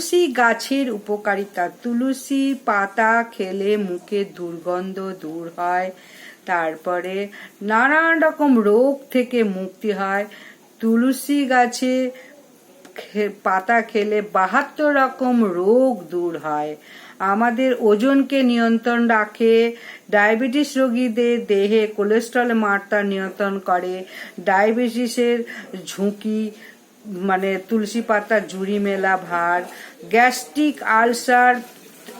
তুলসী গাছের উপকারিতা। তুলসী পাতা খেলে মুখের দুর্গন্ধ দূর হয়, তারপরে নানান রকম রোগ থেকে মুক্তি হয়। তুলসী গাছে পাতা খেলে বাহাত্তর রকম রোগ দূর হয়। আমাদের ওজনকে নিয়ন্ত্রণ রাখে, ডায়াবেটিস রোগীদের দেহে কোলেস্ট্রল মাত্রা নিয়ন্ত্রণ করে, ডায়াবেটিসের ঝুঁকি মানে তুলসী পাতা জুড়ি মেলা, ভার, গ্যাস্ট্রিক আলসার,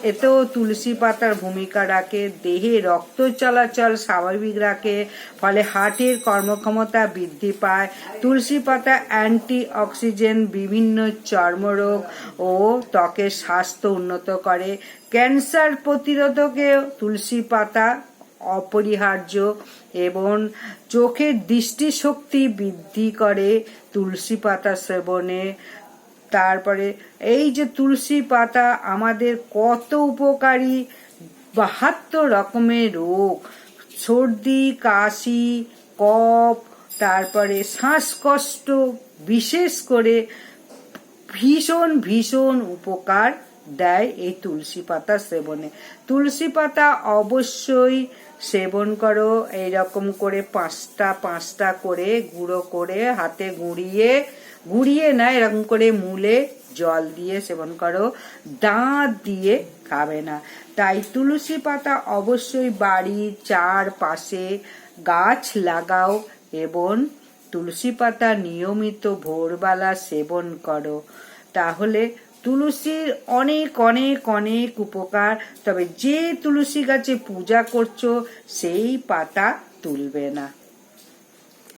এতেও তুলসী পাতার ভূমিকা রাখে, দেহে রক্ত চলাচল স্বাভাবিক রাখে, ফলে হার্টের কর্মক্ষমতা বৃদ্ধি পায়। তুলসী পাতা অ্যান্টি অক্সিজেন বিভিন্ন চর্মরোগ ও ত্বকের স্বাস্থ্য উন্নত করে। ক্যান্সার প্রতিরোধকে তুলসী পাতা অপরিহার্য এবং চোখের দৃষ্টিশক্তি বৃদ্ধি করে তুলসী পাতা সেবনে তারপরে এই যে তুলসী পাতা আমাদের কত উপকারী, বাহাত্তর রকমের রোগ, সর্দি, কাশি, কফ, তারপরে শ্বাসকষ্ট, বিশেষ করে ভীষণ ভীষণ উপকার দেয় এই তুলসী পাতা সেবনে। তুলসী পাতা অবশ্যই সেবন করো, এইরকম করে পাঁচটা পাঁচটা করে গুঁড়ো করে হাতে গুঁড়িয়ে গুঁড়িয়ে না, এরকম করে মুলে জল দিয়ে সেবন করো, দাঁত দিয়ে খাবে না। তাই তুলসী পাতা অবশ্যই বাড়ির চারপাশে গাছ লাগাও এবং তুলসী পাতা নিয়মিত ভোরবেলা সেবন করো। তাহলে তুলসীর অনেক অনেক অনেক উপকার। তবে যে তুলসী গাছে পূজা করছ, সেই পাতা তুলবে না।